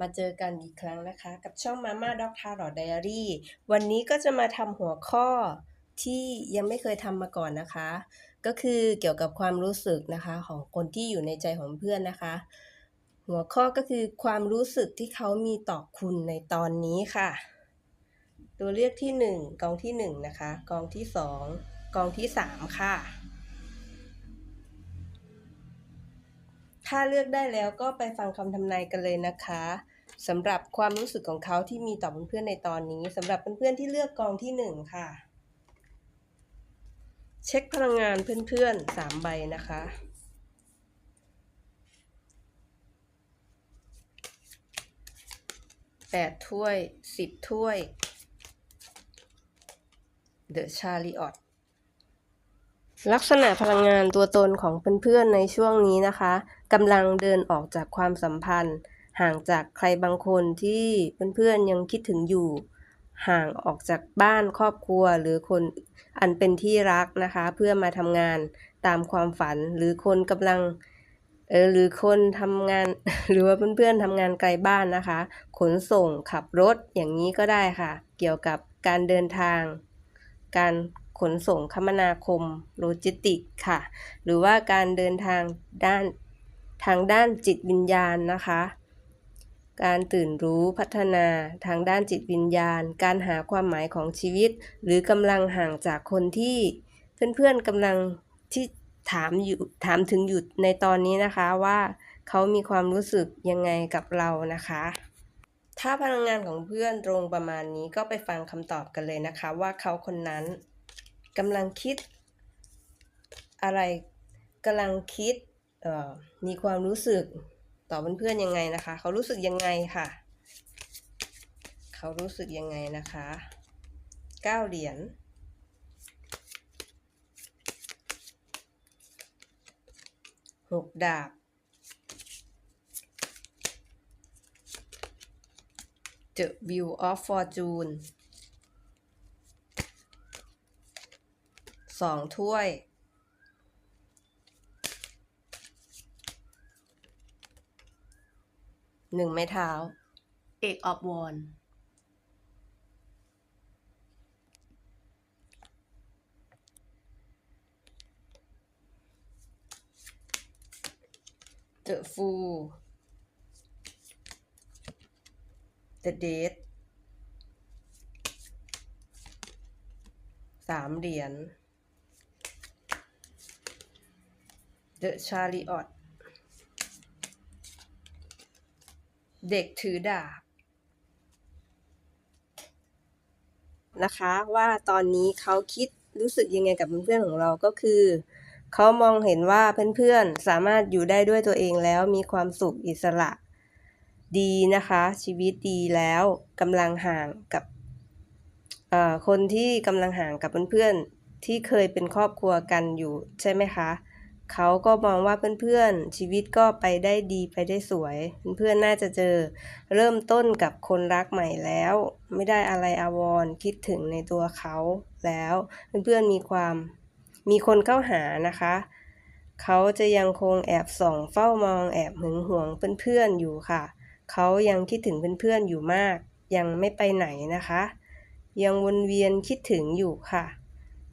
มาเจอกันอีกครั้งนะคะ กับช่อง Mama Dog Tarot Diary วันนี้ก็จะมาทำหัวข้อที่ยังไม่เคยทำมาก่อนนะคะ ก็คือเกี่ยวกับความรู้สึกนะคะของคนที่อยู่ในใจของเพื่อนนะคะ หัวข้อก็คือความรู้สึกที่เขามีต่อคุณในตอนนี้ค่ะ ตัวเลือกที่ 1 กองที่ 1 นะคะ กองที่ 2 กองที่ 3 ค่ะถ้าเลือกได้แล้วก็ไปฟังคำทำนายกันเลยนะคะ สำหรับความรู้สึกของเขาที่มีต่อเพื่อนๆในตอนนี้สำหรับเพื่อนๆที่เลือกกองที่หนึ่งค่ะ เช็คพลังงานเพื่อนๆสามใบนะคะแปดถ้วยสิบถ้วย The Chariot ลักษณะพลังงานตัวตนของเพื่อนๆในช่วงนี้นะคะกำลังเดินออกจากความสัมพันธ์ ห่างจากใครบางคนที่เพื่อนๆยังคิดถึงอยู่ ห่างออกจากบ้านครอบครัวหรือคนอันเป็นที่รักนะคะ เพื่อมาทำงานตามความฝันหรือคนกำลังเออหรือคนทำงานหรือว่าเพื่อนๆทำงานไกลบ้านนะคะ ขนส่งขับรถอย่างนี้ก็ได้ค่ะ เกี่ยวกับการเดินทาง การขนส่งคมนาคมโลจิสติกค่ะ หรือว่าการเดินทางด้านทางด้านจิตวิญญาณนะคะ การตื่นรู้พัฒนาทางด้านจิตวิญญาณ การหาความหมายของชีวิต หรือกำลังห่างจากคนที่เพื่อนๆกำลังที่ถามอยู่ถามถึงอยู่ในตอนนี้นะคะว่าเขามีความรู้สึกยังไงกับเรานะคะ ถ้าพลังงานของเพื่อนตรงประมาณนี้ก็ไปฟังคำตอบกันเลยนะคะ ว่าเขาคนนั้นกำลังคิด อะไรกำลังคิดออมีความรู้สึก ต่อเพื่อนๆยังไงนะคะ เขารู้สึกยังไงค่ะ เขารู้สึกยังไงนะคะเก้าเหรียญหกดาบ The View of Fortune สองถ้วย หนึ่งไม้เท้า เอกออฟวอนเดอะฟู The Date สามเหรียญ The Chariot เด็กถือดาบนะคะ ว่าตอนนี้เขาคิดรู้สึกยังไงกับเพื่อนๆของเราก็คือเขามองเห็นว่าเพื่อนๆสามารถอยู่ได้ด้วยตัวเองแล้วมีความสุขอิสระดีนะคะ ชีวิตดีแล้วกำลังห่างกับคนที่กำลังห่างกับเพื่อนๆที่เคยเป็นครอบครัวกันอยู่ใช่ไหมคะ เขาก็มองว่าเพื่อนๆชีวิตก็ไปได้ดีไปได้สวย เพื่อนๆน่าจะเจอ เริ่มต้นกับคนรักใหม่แล้ว ไม่ได้อะไรอาวรณ์คิดถึงในตัวเขาแล้ว เพื่อนๆมีความมีคนเข้าหานะคะ เขาจะยังคงแอบส่องเฝ้ามองแอบหึงหวงเพื่อนๆอยู่ค่ะ เขายังคิดถึงเพื่อนๆอยู่มาก ยังไม่ไปไหนนะคะ ยังวนเวียนคิดถึงอยู่ค่ะ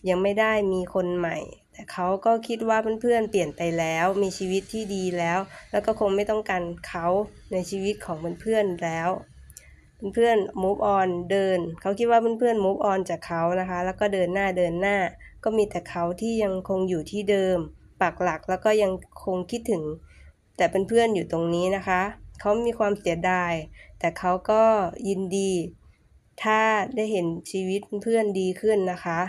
ยังไม่ได้มีคนใหม่ แต่เขาก็คิดว่าเพื่อนๆเปลี่ยนไปแล้วมีชีวิตที่ดีแล้ว แล้วก็คงไม่ต้องการเขาในชีวิตของเพื่อนๆแล้วเพื่อนๆ move on เดิน เขาคิดว่าเพื่อนๆ move on จากเขานะคะ แล้วก็เดินหน้าเดินหน้า ก็มีแต่เขาที่ยังคงอยู่ที่เดิม ปักหลักแล้วก็ยังคงคิดถึง แต่เพื่อนๆ อยู่ตรงนี้นะคะ เขามีความเสียดาย แต่เขาก็ยินดี ถ้าได้เห็นชีวิตเพื่อนดีขึ้นนะคะ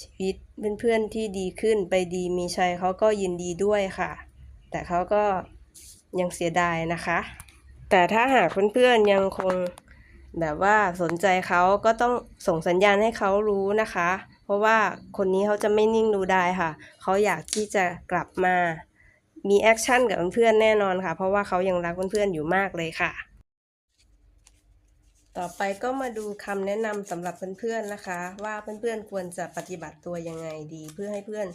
ชีวิตเพื่อนๆที่ดีขึ้นไปดีมีชัยเขาก็ยินดีด้วยค่ะ แต่เขาก็ยังเสียดายนะคะ แต่ถ้าหากเพื่อนๆยังคงแบบว่าสนใจเขาก็ต้องส่งสัญญาณให้เขารู้นะคะ เพราะว่าคนนี้เขาจะไม่นิ่งดูได้ค่ะ เขาอยากที่จะกลับมามีแอคชั่นกับเพื่อนๆแน่นอนค่ะ เพราะว่าเขายังรักเพื่อนๆอยู่มากเลยค่ะ ต่อไปก็มาดูคำแนะนำสำหรับเพื่อนๆนะคะ ว่าเพื่อนๆควรจะปฏิบัติตัวยังไงดี เพื่อให้เพื่อน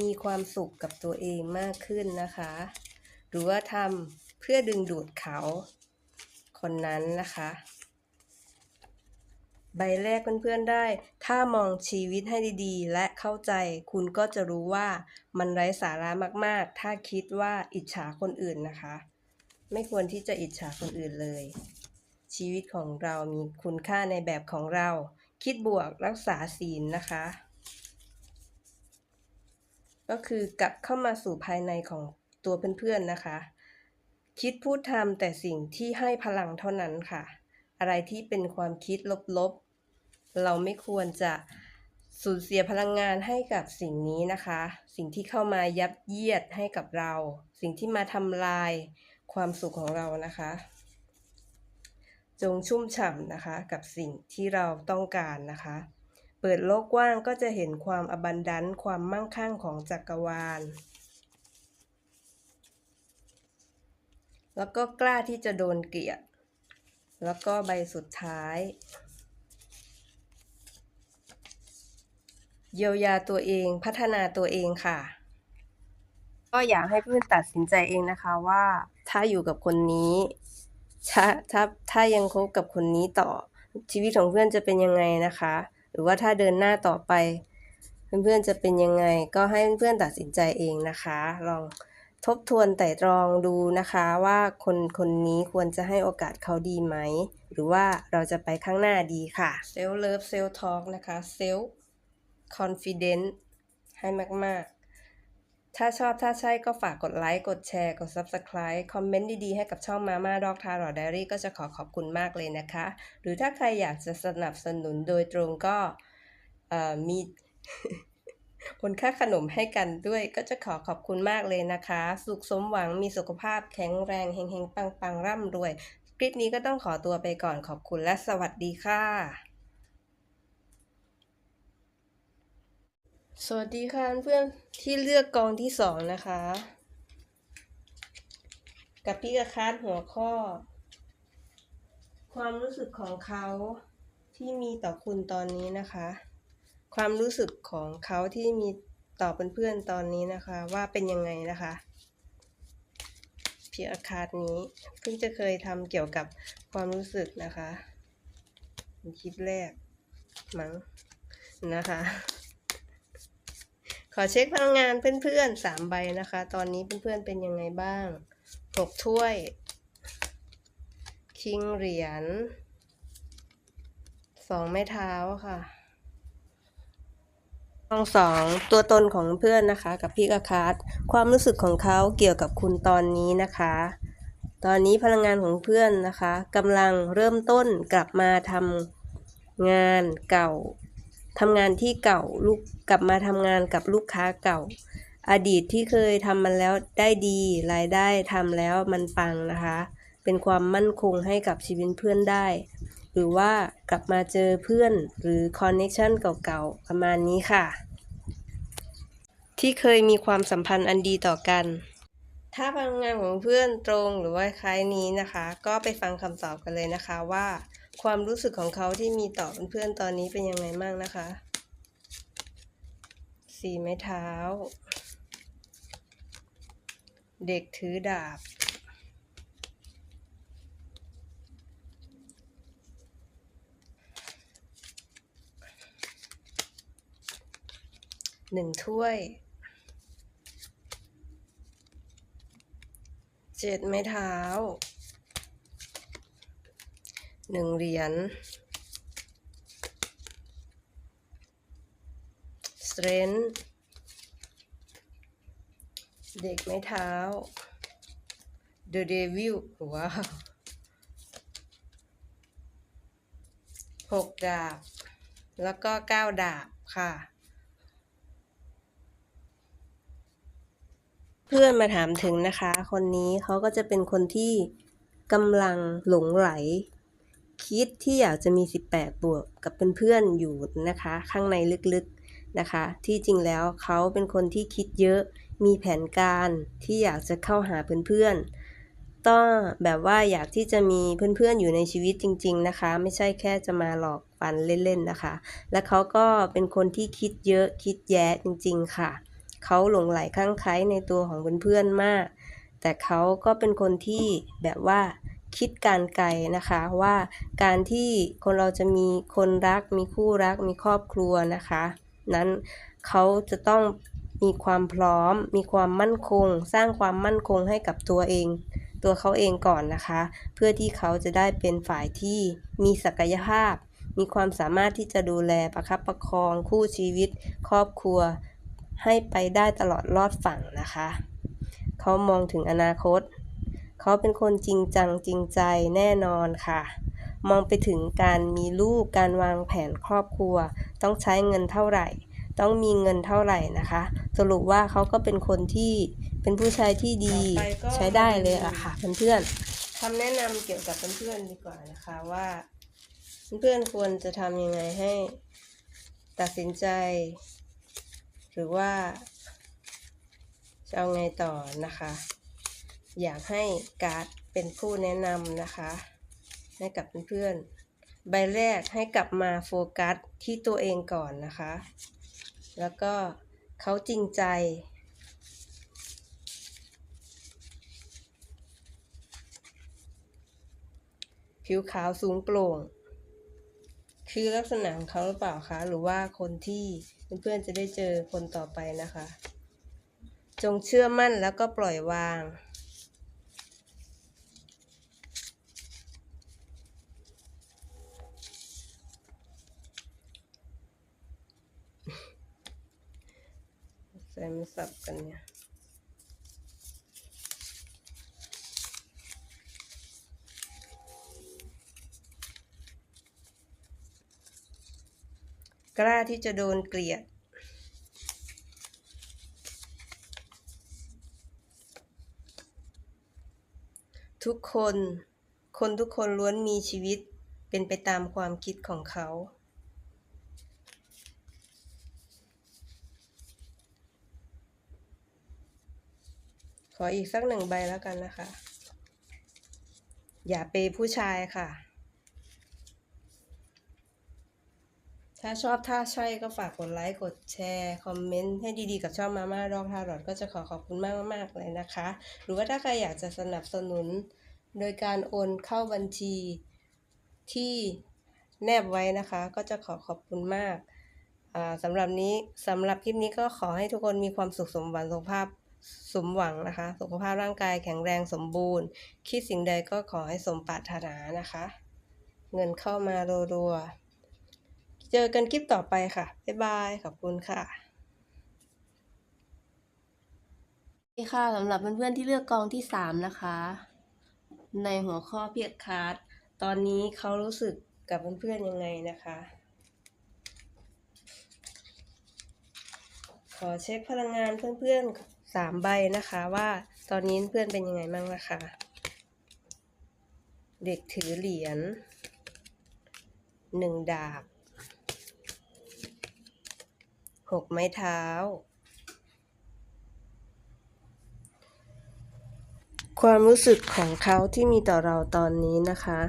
มีความสุขกับตัวเองมากขึ้นนะคะ หรือว่าทำเพื่อดึงดูดเขาคนนั้นนะคะ ใบแรกเพื่อนๆได้ ถ้ามองชีวิตให้ดีๆ และเข้าใจคุณก็จะรู้ว่ามันไร้สาระมากๆ ถ้าคิดว่าอิจฉาคนอื่นนะคะ ไม่ควรที่จะอิจฉาคนอื่นเลย ชีวิตของเรามีคุณค่าในแบบของเรา คิดบวกรักษาศีลนะคะ ก็คือกลับเข้ามาสู่ภายในของตัวเพื่อนๆนะคะ คิดพูดทำแต่สิ่งที่ให้พลังเท่านั้นค่ะ อะไรที่เป็นความคิดลบๆ เราไม่ควรจะสูญเสียพลังงานให้กับสิ่งนี้นะคะ สิ่งที่เข้ามายัดเยียดให้กับเรา สิ่งที่มาทำลายความสุขของเรานะคะ จงชุ่มฉ่ำนะคะกับสิ่งที่เราต้องการนะคะ เปิดโลกกว้างก็จะเห็นความอบันดันความมั่งคั่งของจักรวาล แล้วก็กล้าที่จะโดนเกลียด แล้วก็ใบสุดท้าย เยียวยาตัวเองพัฒนาตัวเองค่ะ ก็อยากให้เพื่อนตัดสินใจเองนะคะว่าถ้าอยู่กับคนนี้ ถ้าถ้าถ้ายังคบกับคนนี้ต่อชีวิตของเพื่อนจะเป็นยังไงนะคะ หรือว่าถ้าเดินหน้าต่อไป เพื่อนๆจะเป็นยังไง ก็ให้เพื่อนๆตัดสินใจเองนะคะ ลองทบทวนไต่ตรองดูนะคะว่าคนคนนี้ควรจะให้โอกาสเขาดีไหม หรือว่าเราจะไปข้างหน้าดีค่ะเซลเลิฟเซลทอ k นะคะเซลคอนฟิเดนซ์ให้มาก ๆ ถ้าชอบถ้าใช่ก็ฝากกดไลค์ กดแชร์ กด Subscribe คอมเมนต์ดีๆ ให้กับช่องมาม่าดอกทารอ d ดรี่ก็จะขอขอบคุณมากเลยนะคะ หรือถ้าใครอยากจะสนับสนุนโดยตรงก็มีคนค่าขนมให้กันด้วยก็จะขอขอบคุณมากเลยนะคะ สุขสมหวังมีสุขภาพแข็งแรงเฮงๆ ปังๆ ร่ำรวย คลิปนี้ก็ต้องขอตัวไปก่อนขอบคุณและสวัสดีค่ะ สวัสดีค่ะเพื่อนที่เลือกกองที่สองนะคะ กับพี่กระคาดหัวข้อ ความรู้สึกของเขาที่มีต่อคุณตอนนี้นะคะ ความรู้สึกของเขาที่มีต่อเพื่อนๆตอนนี้นะคะ ว่าเป็นยังไงนะคะพี่อาคาดนี้เพิ่งจะเคยทำเกี่ยวกับความรู้สึกนะคะคลิปแรกมั้งนะคะ อเช็คพลังงานเพื่อนๆสามใบนะคะ ตอนนี้เพื่อนๆเป็นยังไงบ้างหกถ้วย คิงเหรียญสองไม้เท้าค่ะกองสองตัวตนของเพื่อนนะคะ กับพี่กระคาร์ดความรู้สึกของเขาเกี่ยวกับคุณตอนนี้นะคะ ตอนนี้พลังงานของเพื่อนนะคะกำลังเริ่มต้นกลับมาทำงานเก่า ทำงานที่เก่าลูกกลับมาทำงานกับลูกค้าเก่า อดีตที่เคยทำมันแล้วได้ดี รายได้ทำแล้วมันปังนะคะ เป็นความมั่นคงให้กับชีวิตเพื่อนได้ หรือว่ากลับมาเจอเพื่อนหรือคอนเนคชันเก่าๆประมาณนี้ค่ะ ที่เคยมีความสัมพันธ์อันดีต่อกัน ถ้าพลังงานของเพื่อนตรงหรือว่าคล้ายนี้นะคะ ก็ไปฟังคำตอบกันเลยนะคะว่า ความรู้สึกของเขาที่มีต่อเพื่อนๆตอนนี้เป็นยังไงบ้างนะคะ สี่ไม้เท้า เด็กถือดาบ หนึ่งถ้วย เจ็ดไม้เท้า หนึ่งเหรียญ strength เด็กไม้เท้า The Devil ว้าวหกดาบ แล้วก็เก้าดาบค่ะ เพื่อนมาถามถึงนะคะ คนนี้เขาก็จะเป็นคนที่กำลังหลงไหล คิดที่อยากจะมี 18 บวกกับเพื่อนๆอยู่นะคะ ข้างในลึกๆนะคะ ที่จริงแล้วเขาเป็นคนที่คิดเยอะมีแผนการที่อยากจะเข้าหาเพื่อนๆต้องแบบว่าอยากที่จะมีเพื่อนๆอยู่ในชีวิตจริง ๆนะคะ ไม่ใช่แค่จะมาหลอกฟันเล่นๆนะคะ และเขาก็เป็นคนที่คิดเยอะคิดแย้จริง ๆ ค่ะเขาหลงไหลคลั่งไคล้ในตัวของเพื่อนๆมาก แต่เขาก็เป็นคนที่แบบว่า คิดการไกลนะคะว่าการที่คนเราจะมีคนรัก มีคู่รัก มีครอบครัวนะคะ นั้นเขาจะต้องมีความพร้อม มีความมั่นคง สร้างความมั่นคงให้กับตัวเอง ตัวเขาเองก่อนนะคะ เพื่อที่เขาจะได้เป็นฝ่ายที่มีศักยภาพ มีความสามารถที่จะดูแลประคับประคองคู่ชีวิต ครอบครัว ให้ไปได้ตลอดรอดฝั่งนะคะ เขามองถึงอนาคต เขาเป็นคนจริงจังจริงใจแน่นอนค่ะ มองไปถึงการมีลูกการวางแผนครอบครัว ต้องใช้เงินเท่าไหร่ ต้องมีเงินเท่าไหร่นะคะ สรุปว่าเขาก็เป็นคนที่เป็นผู้ชายที่ดีต่อไปก็ใช้ได้เลยอะค่ะเพื่อนๆคำแนะนำเกี่ยวกับเพื่อนๆดีกว่านะคะว่าเพื่อนๆควรจะทำยังไงให้ตัดสินใจ หรือว่าจะเอาไงต่อนะคะ อยากให้การ์ดเป็นผู้แนะนำนะคะ ให้กับเพื่อนๆ ใบแรกให้กลับมาโฟกัสที่ตัวเองก่อนนะคะ แล้วก็เขาจริงใจ ผิวขาวสูงโปร่ง คือลักษณะของเขาหรือเปล่าคะ หรือว่าคนที่เพื่อนๆจะได้เจอคนต่อไปนะคะ จงเชื่อมั่นแล้วก็ปล่อยวาง ใส่มาสับกันเนี่ย กล้าที่จะโดนเกลียด ทุกคน คนทุกคนล้วนมีชีวิตเป็นไปตามความคิดของเขา ขออีกสักหนึ่งใบแล้วกันนะคะ อย่าเปย์ผู้ชายค่ะ ถ้าชอบถ้าใช่ก็ฝากกดไลค์กดแชร์ คอมเมนต์ให้ดีๆกับช่องมาม่าดอกทารอดก็จะขอขอบคุณมากมากเลยนะคะ หรือว่าถ้าใครอยากจะสนับสนุน โดยการโอนเข้าบัญชีที่แนบไว้นะคะ ก็จะขอขอบคุณมากสำหรับนี้สำหรับคลิปนี้ก็ขอให้ทุกคนมีความสุขสมหวังสุขภาพสมหวังนะคะ สุขภาพร่างกายแข็งแรงสมบูรณ์ คิดสิ่งใดก็ขอให้สมปรารถนานะคะ เงินเข้ามารัวๆ เจอกันคลิปต่อไปค่ะ บ๊ายบาย ขอบคุณค่ะนี่ค่ะสำหรับเพื่อนๆที่เลือกกองที่สามนะคะ ในหัวข้อเพียรคาร์ดตอนนี้เขารู้สึกกับเพื่อนๆยังไงนะคะ ขอเช็คพลังงานเพื่อนๆสามใบนะคะว่าตอนนี้เพื่อนเป็นยังไงบ้างนะคะ เด็กถือเหรียญหนึ่งดาบ หกไม้เท้า ความรู้สึกของเขาที่มีต่อเราตอนนี้นะคะ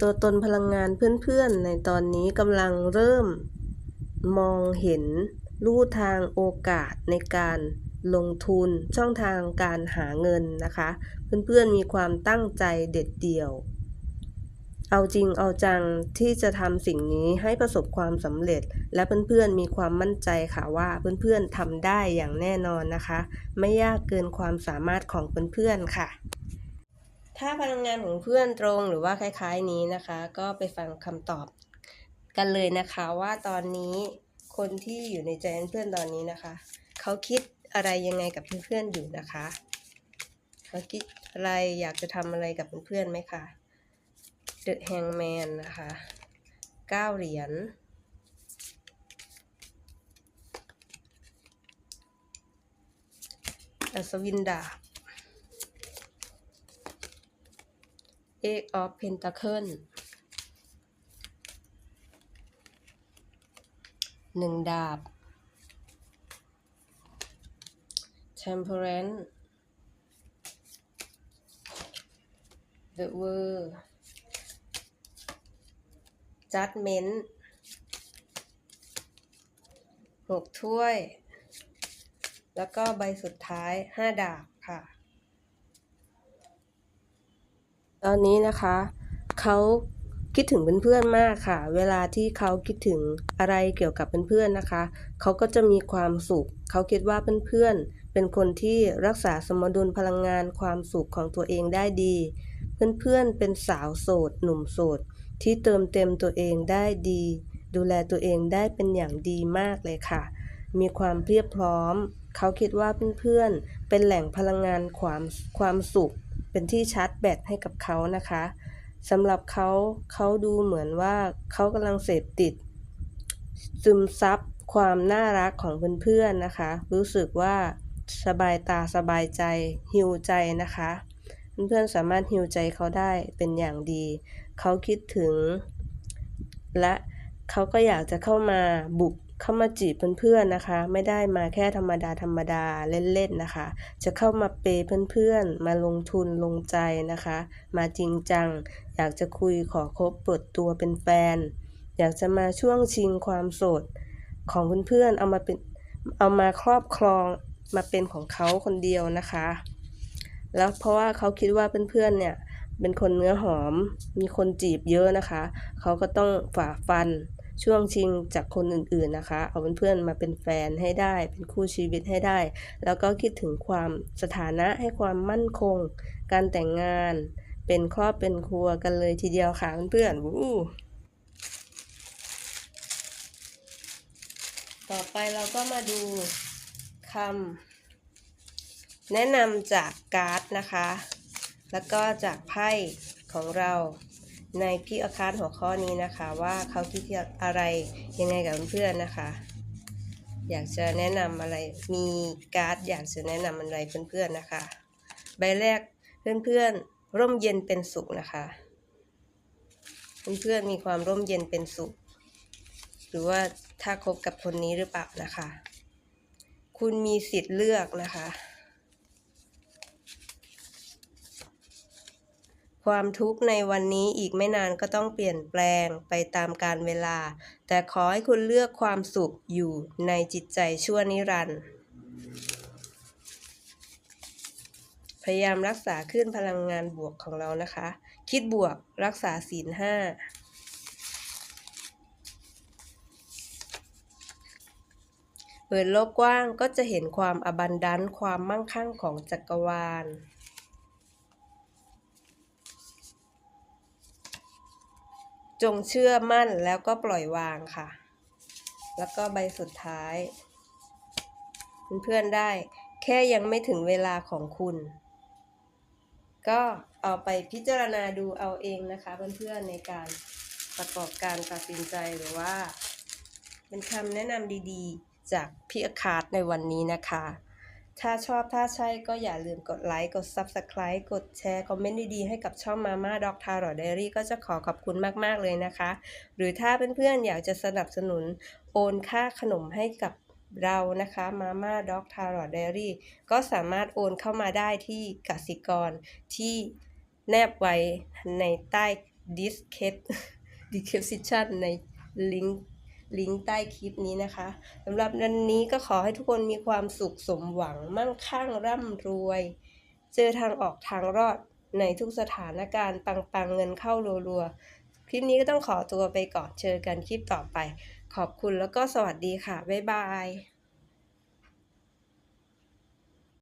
ตัวตนพลังงานเพื่อนๆ ในตอนนี้กำลังเริ่มมองเห็นลู่ทางโอกาสในการลงทุนช่องทางการหาเงินนะคะ เพื่อนๆมีความตั้งใจเด็ดเดี่ยว เอาจริงเอาจังที่จะทำสิ่งนี้ให้ประสบความสำเร็จ และเพื่อนๆมีความมั่นใจค่ะว่าเพื่อนๆทำได้อย่างแน่นอนนะคะ ไม่ยากเกินความสามารถของเพื่อนๆค่ะ ถ้าพลังงานของเพื่อนตรงหรือว่าคล้ายๆนี้นะคะ ก็ไปฟังคำตอบกันเลยนะคะว่าตอนนี้คนที่อยู่ในใจเพื่อนตอนนี้นะคะ เขาคิดอะไรยังไงกับเพื่อนๆอยู่นะคะเขาคิดอะไรอยากจะทำอะไรกับเพื่อนๆไหมคะ The Hangman นะคะเก้าเหรียญอัศวินดาบ Eight of Pentacle หนึ่งดาบ Temperance The World Judgment หกถ้วย แล้วก็ใบสุดท้ายห้าดาบค่ะ ตอนนี้นะคะเขาคิดถึงเพื่อนๆมากค่ะ เวลาที่เขาคิดถึงอะไรเกี่ยวกับเพื่อนๆนะคะ เขาก็จะมีความสุข เขาคิดว่าเพื่อนๆ เป็นคนที่รักษาสมดุลพลังงานความสุขของตัวเองได้ดี เพื่อนๆ เป็นสาวโสด หนุ่มโสด ที่เติมเต็มตัวเองได้ดี ดูแลตัวเองได้เป็นอย่างดีมากเลยค่ะ มีความเพียบพร้อม เขาคิดว่าเพื่อนๆ เป็นแหล่งพลังงานความความสุข เป็นที่ชาร์จแบตให้กับเขานะคะสำหรับเขาเขาดูเหมือนว่าเขากำลังเสพติด ซึมซับความน่ารักของเพื่อนๆนะคะ รู้สึกว่าสบายตาสบายใจฮิวใจนะคะ เพื่อนๆสามารถฮิวใจเขาได้เป็นอย่างดี เขาคิดถึง และเขาก็อยากจะเข้ามาบุกเข้ามาจีบเพื่อนๆนะคะ ไม่ได้มาแค่ธรรมดาธรรมดาเล่นๆนะคะ จะเข้ามาเปย์เพื่อนๆ มาลงทุนลงใจนะคะ มาจริงจัง อยากจะคุยขอคบเปิดตัวเป็นแฟน อยากจะมาช่วงชิงความโสดของเพื่อนๆเอามาเป็นเอามาครอบครองมาเป็นของเขาคนเดียวนะคะ แล้วเพราะว่าเขาคิดว่าเพื่อนๆเนี่ย เป็นคนเนื้อหอม มีคนจีบเยอะนะคะ เขาก็ต้องฝ่าฟันช่วงชิงจากคนอื่นๆนะคะ เอาเพื่อนๆมาเป็นแฟนให้ได้ เป็นคู่ชีวิตให้ได้ แล้วก็คิดถึงความสถานะให้ความมั่นคง การแต่งงาน เป็นครอบเป็นครัวกันเลยทีเดียวค่ะเพื่อนๆวู้ต่อไปเราก็มาดูคำแนะนำจากการ์ดนะคะ แล้วก็จากไพ่ของเราในพี่อาคารหัวข้อนี้นะคะ ว่าเขาคิดอะไรยังไงกับเพื่อนๆนะคะ อยากจะแนะนำอะไรมีการ์ดอยากจะแนะนำอะไรเพื่อนๆนะคะ ใบแรกเพื่อนๆร่มเย็นเป็นสุขนะคะ เพื่อนๆมีความร่มเย็นเป็นสุข หรือว่าถ้าคบกับคนนี้หรือเปล่านะคะ คุณมีสิทธิ์เลือกนะคะ ความทุกข์ในวันนี้อีกไม่นานก็ต้องเปลี่ยนแปลงไปตามกาลเวลา แต่ขอให้คุณเลือกความสุขอยู่ในจิตใจชั่วนิรันดร์พยายามรักษาขึ้นพลังงานบวกของเรานะคะ คิดบวกรักษาศีลห้าเปิดโลกกว้างก็จะเห็นความอบันดันความมั่งคั่งของจักรวาล จงเชื่อมั่นแล้วก็ปล่อยวางค่ะ แล้วก็ใบสุดท้าย เพื่อนๆได้ แค่ยังไม่ถึงเวลาของคุณ ก็เอาไปพิจารณาดูเอาเองนะคะ เพื่อนๆในการประกอบการตัดสินใจหรือว่า เป็นคำแนะนำดีๆ จากพี่อาคาร์ดในวันนี้นะคะ ถ้าชอบถ้าใช่ก็อย่าลืมกดไลค์ กด Subscribe กดแชร์ คอมเมนต์ดีๆ ให้กับช่องมาม่าด็อกทารอดเดรี่ก็จะขอขอบคุณมาก ๆ เลยนะคะ หรือถ้าเพื่อนๆ อยากจะสนับสนุนโอนค่าขนมให้กับเรานะคะมาม่าด็อกทารอดเดรี่ก็สามารถโอนเข้ามาได้ที่กสิกรที่แนบไว้ในใต้ description ในลิงก์ ลิงก์ใต้คลิปนี้นะคะสำหรับวันนี้ก็ขอให้ทุกคนมีความสุขสมหวังมั่งคั่งร่ำรวย เจอทางออกทางรอดในทุกสถานการณ์ปังๆเงินเข้ารัวๆคลิปนี้ก็ต้องขอตัวไปก่อนเจอกันคลิปต่อไป ขอบคุณแล้วก็สวัสดีค่ะ บ๊ายบาย